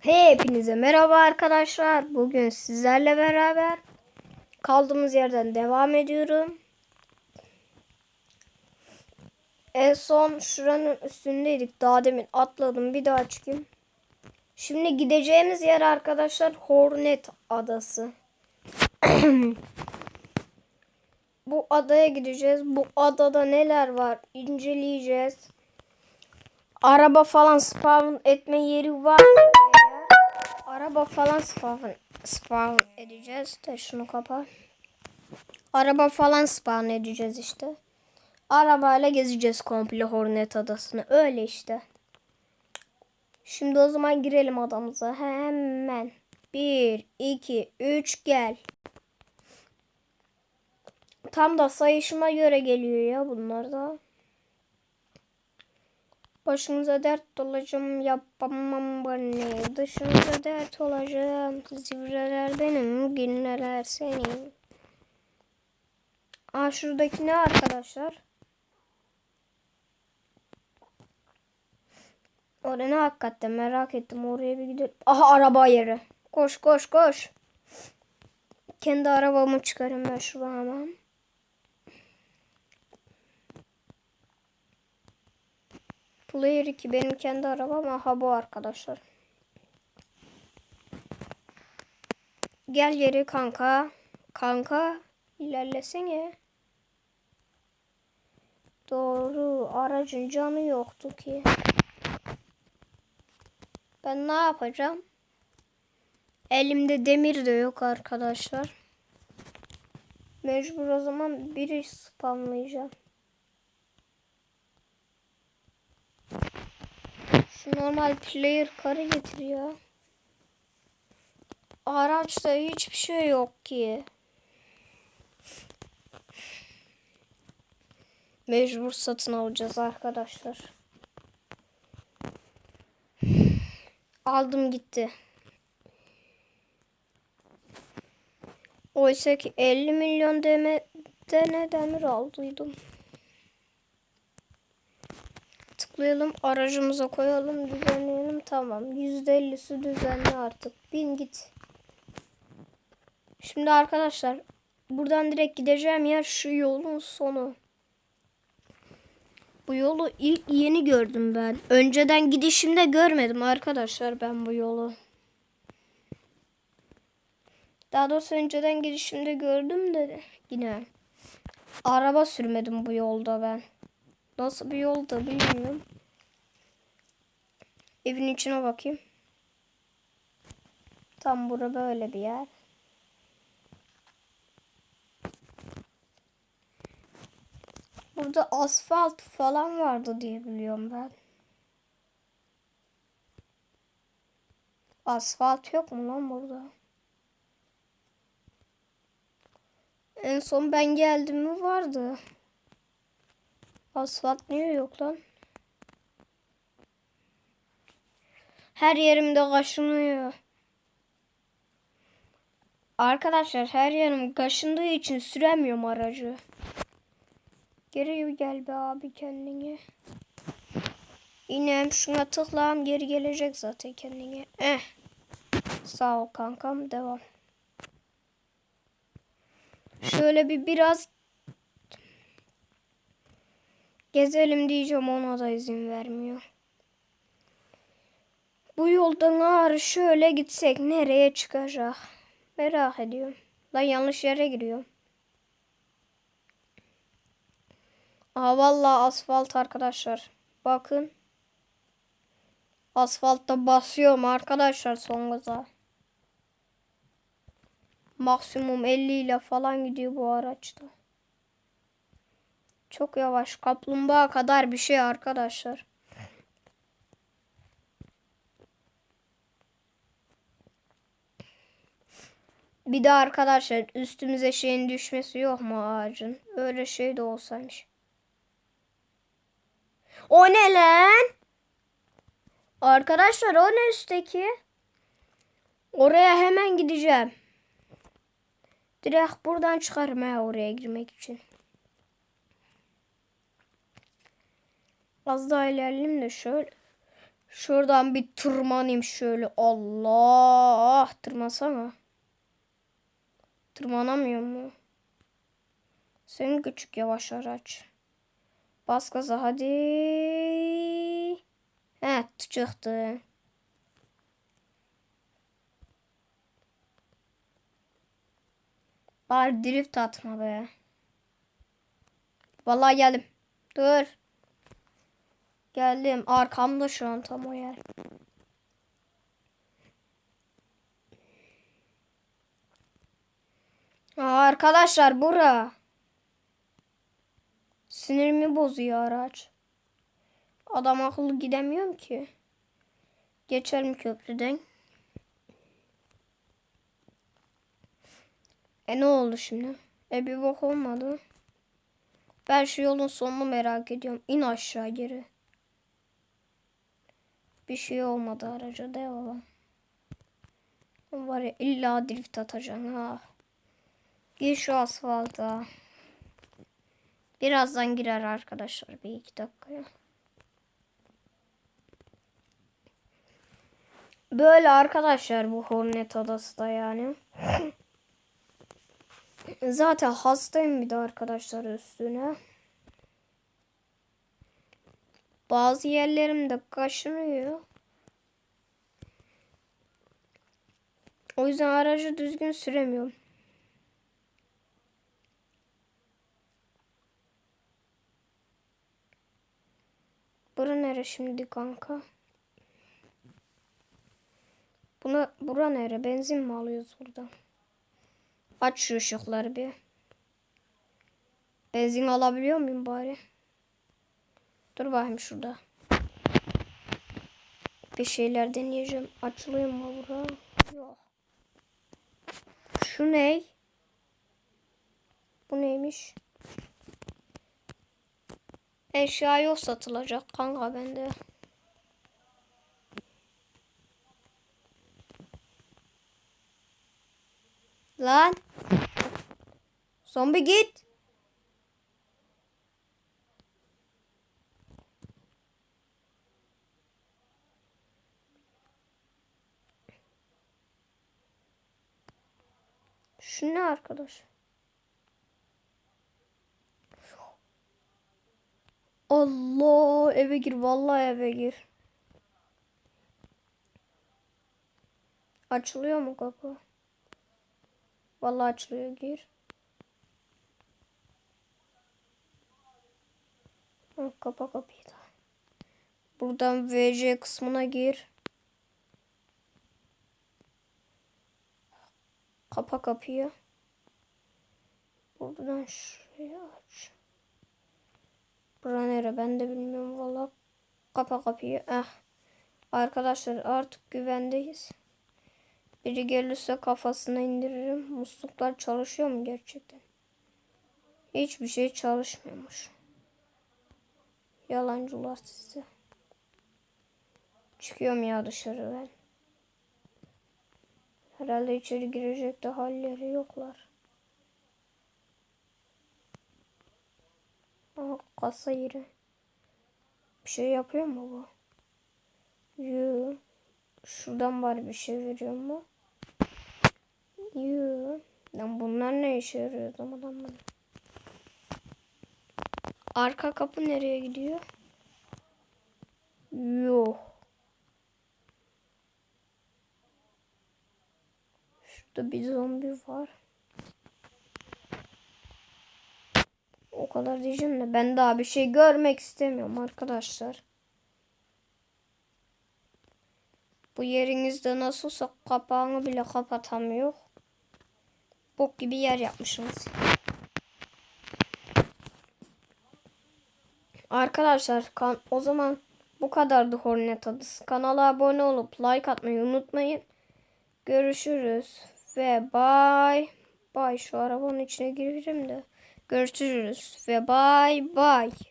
Hepinize merhaba arkadaşlar. Bugün sizlerle beraber kaldığımız yerden devam ediyorum. En son şuranın üstündeydik. Daha demin atladım. Bir daha çıkayım. Şimdi gideceğimiz yer arkadaşlar Hornet Adası. Bu adaya gideceğiz. Bu adada neler var inceleyeceğiz. Araba falan spawn etme yeri var. Araba falan spawn, spawn edeceğiz. De şunu kapa. Araba falan spawn edeceğiz işte. Arabayla gezeceğiz komple Hornet adasını. Öyle işte. Şimdi o zaman girelim adamıza. Hemen. 1, 2, 3 gel. Tam da sayışıma göre geliyor ya bunlar da. Başınıza dert olacağım yapamam bana. Dışınıza dert olacağım. Zivreler benim, günler senin. Aa şuradaki ne arkadaşlar? Orada ne hakikaten merak ettim. Oraya bir gidelim. Aha araba yeri. Koş koş koş. Kendi arabamı çıkarım ben şuradan hemen. Player 2 benim kendi arabam. Aha bu arkadaşlar. Gel geri kanka. Kanka ilerlesene. Doğru aracın canı yoktu ki. Ben ne yapacağım? Elimde demir de yok arkadaşlar. Mecbur o zaman biri spamlayacağım. Normal player karı getir ya. Araçta hiçbir şey yok ki. Mecbur satın alacağız arkadaşlar. Aldım gitti. Oysa ki 50 milyon demede ne demir aldıydım. Tıklayalım aracımıza koyalım düzenleyelim tamam. %50'si düzenli artık. Bin git. Şimdi arkadaşlar buradan direkt gideceğim yer şu yolun sonu. Bu yolu ilk yeni gördüm ben. Önceden gidişimde görmedim arkadaşlar ben bu yolu. Daha doğrusu önceden gidişimde gördüm de yine. Araba sürmedim bu yolda ben. Nasıl bir yolda bilmiyorum. Evin içine bakayım. Tam bura böyle bir yer. Burada asfalt falan vardı diye biliyorum ben. Asfalt yok mu lan burada? En son ben geldim mi vardı. Asfalt niye yok lan? Her yerimde kaşınıyor. Arkadaşlar her yerim kaşındığı için süremiyorum aracı. Geri gel be abi kendine. İnem şuna tıklam geri gelecek zaten kendine. Eh. Sağ ol kankam devam. Şöyle bir biraz gezelim diyeceğim ona da izin vermiyor. Bu yoldan ağrı şöyle gitsek nereye çıkacak? Merak ediyorum. Lan yanlış yere giriyorum. Aa vallahi asfalt arkadaşlar. Bakın. Asfaltta basıyorum arkadaşlar son gaza. Maksimum 50 ile falan gidiyor bu araçta. Çok yavaş. Kaplumbağa kadar bir şey arkadaşlar. Bir de arkadaşlar üstümüze şeyin düşmesi yok mu ağacın? Öyle şey de olsaymış. O ne lan? Arkadaşlar o ne üstteki? Oraya hemen gideceğim. Direkt buradan çıkarım ha oraya girmek için. Az daha ilerleyeyim de şöyle. Şuradan bir tırmanayım şöyle. Allah tırmasana. Tırmanamıyor mu? Senin küçük yavaş araç. Bas gaza hadi. He çıktı. Bari drift atma be. Vallahi geldim. Dur. Geldim. Arkamda şu an tam o yer. Aa, arkadaşlar bura. Sinirimi bozuyor araç. Adam akıllı gidemiyorum ki. Geçelim köprüden. E ne oldu şimdi? E bir bok olmadı. Ben şu yolun sonunu merak ediyorum. İn aşağı geri. Bir şey olmadı araca devam. Var ya illa drift atacaksın ha. Gir şu asfalta. Birazdan girer arkadaşlar. Bir iki dakikaya. Böyle arkadaşlar bu Hornet adası da yani. Zaten hastayım bir de arkadaşlar üstüne. Bazı yerlerim de kaşınıyor. O yüzden aracı düzgün süremiyorum. Bura nere şimdi kanka? Buna, bura nere? Benzin mi alıyoruz burada? Aç şu ışıkları bir. Benzin alabiliyor muyum bari? Dur bakayım şurada. Bir şeyler deneyeceğim. Açılıyor mu bura? Yok. Şu ne? Bu neymiş? Eşya yok satılacak kanka bende. Lan. Zombi git. Şu ne arkadaş? Allah eve gir vallahi eve gir. Açılıyor mu kapı? Vallahi açılıyor gir. Kapa kapıyı da. Buradan VC kısmına gir. Kapa kapıyı. Buradan şuraya aç. Bura nere ben de bilmiyorum valla. Kapa kapıyı. Ah. Arkadaşlar artık güvendeyiz. Biri gelirse kafasına indiririm. Musluklar çalışıyor mu gerçekten? Hiçbir şey çalışmıyormuş. Yalancılar size. Çıkıyorum ya dışarı ben. Herhalde içeri girecek de halleri yoklar. Aha kasa yeri. Bir şey yapıyor mu bu? Yoo. Şuradan bari bir şey veriyor mu? Yoo. Lan bunlar ne işe yarıyor zaman bana? Arka kapı nereye gidiyor? Yok. Şurada bir zombi var. O kadar diyeceğim de ben daha bir şey görmek istemiyorum arkadaşlar. Bu yerinizde nasılsa kapağını bile kapatamıyor. Bok gibi yer yapmışsınız. Arkadaşlar kan o zaman bu kadardı Hornet Adası. Kanala abone olup like atmayı unutmayın. Görüşürüz ve bye bye. Şu arabanın içine gireceğim de. Görüşürüz ve bye bye.